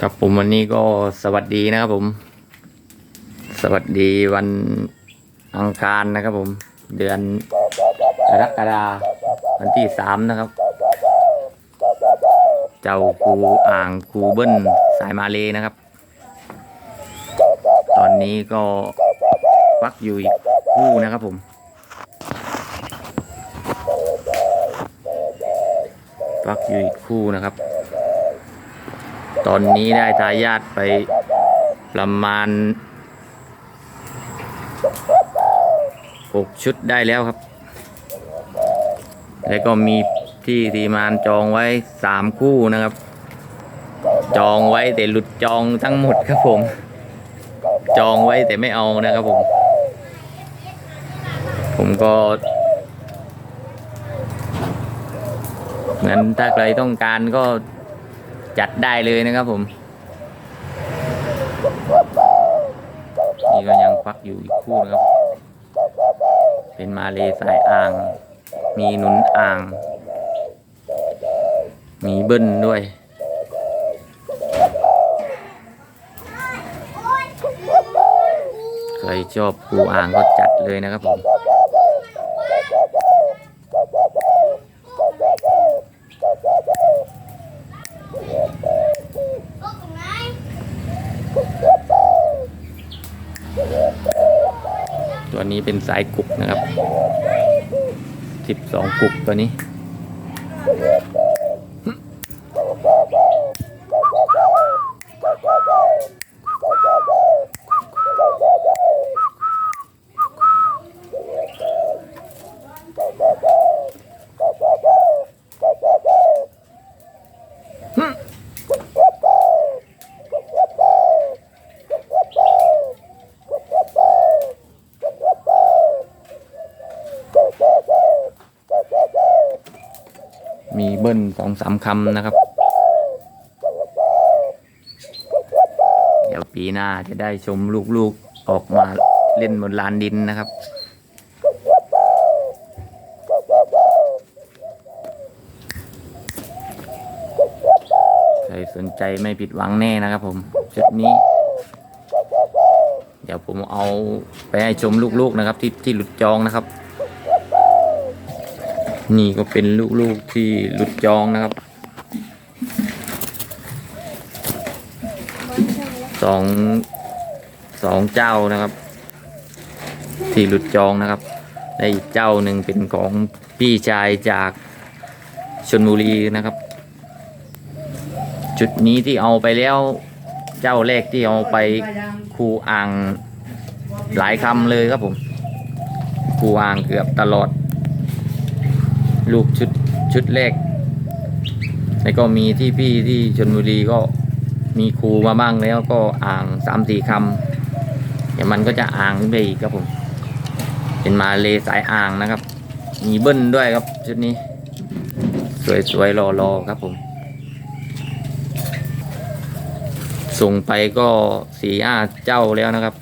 ครับผมวันนี้ก็สวัสดีนะครับผม สวัสดีวันอังคารนะครับผม เดือนกรกฎาวันที่สามนะครับ เจ้าครูอ่างครูเบิ้ลสายมาเลนะครับ ตอนนี้ก็ฟักอยู่อีกคู่นะครับผมฟักอยู่อีกคู่นะครับ ตอนนี้ได้ทายาทไปประมาณหกชุดได้แล้วครับ แล้วก็มีที่ทีมานจองไว้สามคู่นะครับ จองไว้แต่หลุดจองทั้งหมดครับผม จองไว้แต่ไม่เอานะครับผม ผมก็เหมือนถ้าใครต้องการก็ จัดได้เลยนะครับผมนี่ก็ยังควักอยู่อีกคู่นะครับ เป็นมาเลสายอ่าง มีหนุนอ่าง มีเบิ้ลด้วยใครชอบปูอ่างก็จัดเลยนะครับผม นี้เป็นสายกุกนะครับสิบสองกุกตัวนี้ มีเบิ้ลสองสามคำนะครับ เดี๋ยวปีหน้าจะได้ชมลูกๆออกมาเล่นบนลานดินนะครับ ใครสนใจไม่ผิดหวังแน่นะครับผมชุดนี้ เดี๋ยวผมเอาไปให้ชมลูกๆนะครับ ที่ที่หลุดจองนะครับ นี่ก็เป็นลูกๆที่หลุดจองนะครับสองสองเจ้านะครับ ที่หลุดจองนะครับและอีกเจ้าหนึ่งเป็นของพี่ชายจากชนบุรีนะครับ จุดนี้ที่เอาไปแล้ว เจ้าแรกที่เอาไปครูอ่างหลายคำเลยครับผมครูอ่างเกือบตลอด ลูกชุดชุดแรก แล้วก็มีที่พี่ที่ชนบุรีก็มีครูมาบ้างแล้วก็อ่างสามสี่คำเดี๋ยวมันก็จะอ่างขึ้นไปอีกครับผม เป็นมาเลสายอ่างนะครับ มีเบิ้ลด้วยครับชุดนี้ สวยๆรอๆครับผม ส่งไปก็สี่ห้าเจ้าแล้วนะครับ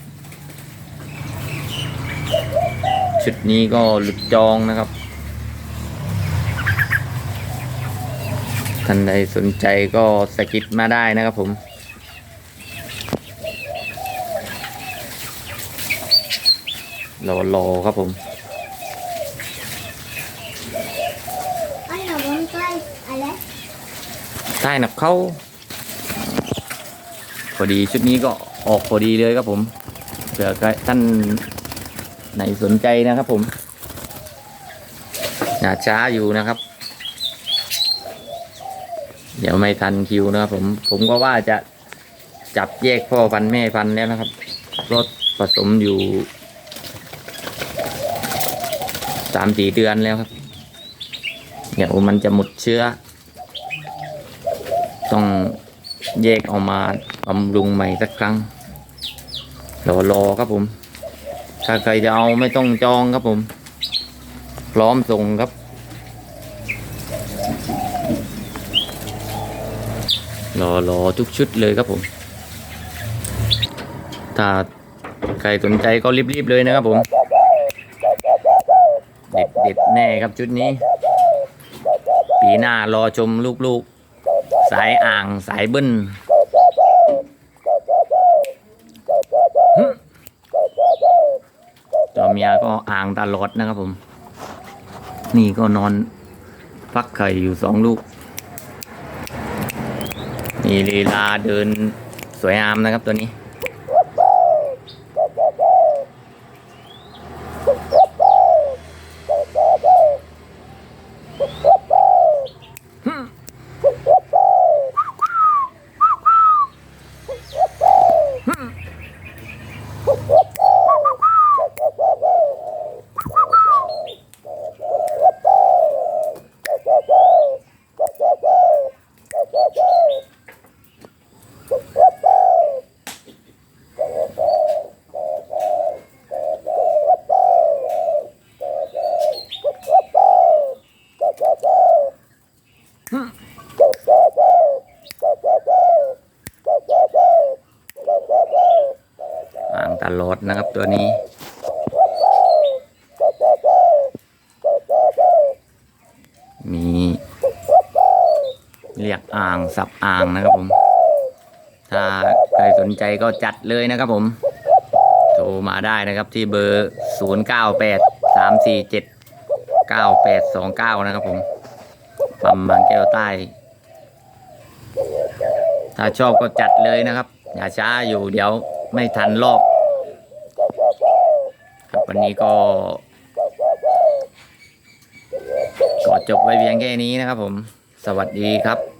ชุดนี้ก็หลุดจองนะครับ ท่านใดสนใจก็สกิดมาได้นะครับผม รอรอครับผมไอ้หนูมันใกล้อะไรใต้หนับเข้า พอดีชุดนี้ก็ออกพอดีเลยครับผมเผื่อใครท่านไหนสนใจนะครับผมอย่าช้าอยู่นะครับ เดี๋ยวไม่ทันคิวนะครับผมผมก็ว่าจะจับแยกพ่อพันธุ์แม่พันธุ์แล้วนะครับรถผสมอยู่สามสี่เดือนแล้วครับ เดี๋ยวมันจะหมดเชื้อ ต้องแยกออกมาบำรุงใหม่สักครั้งรอรอครับผม ถ้าใครจะเอาไม่ต้องจองครับผม พร้อมส่งครับ หล่อๆทุกชุดเลยครับผม ถ้าใครสนใจก็รีบๆเลยนะครับผมเด็ดเด็ดแน่ครับชุดนี้ ปีหน้ารอชมลูกๆ สายอ่างสายบึ้นตัวเมียก็อ่างตลอดนะครับผม นี่ก็นอนฟักไข่อยู่สองลูก มีลีลาเดินสวยงามนะครับตัวนี้ อ่างตลอดนะครับตัวนี้ มีเรียกอ่างสับอ่างนะครับผม ถ้าใครสนใจก็จัดเลยนะครับผม โทรมาได้นะครับที่เบอร์ 0 9 8 3 4 7 9 8 2 9 นะครับผมปั๊มบางแก้วใต้ ถ้าชอบก็จัดเลยนะครับ อย่าช้าอยู่เดี๋ยวไม่ทันรอบ วันนี้ก็ก็จบไว้เพียงแค่นี้นะครับผม สวัสดีครับ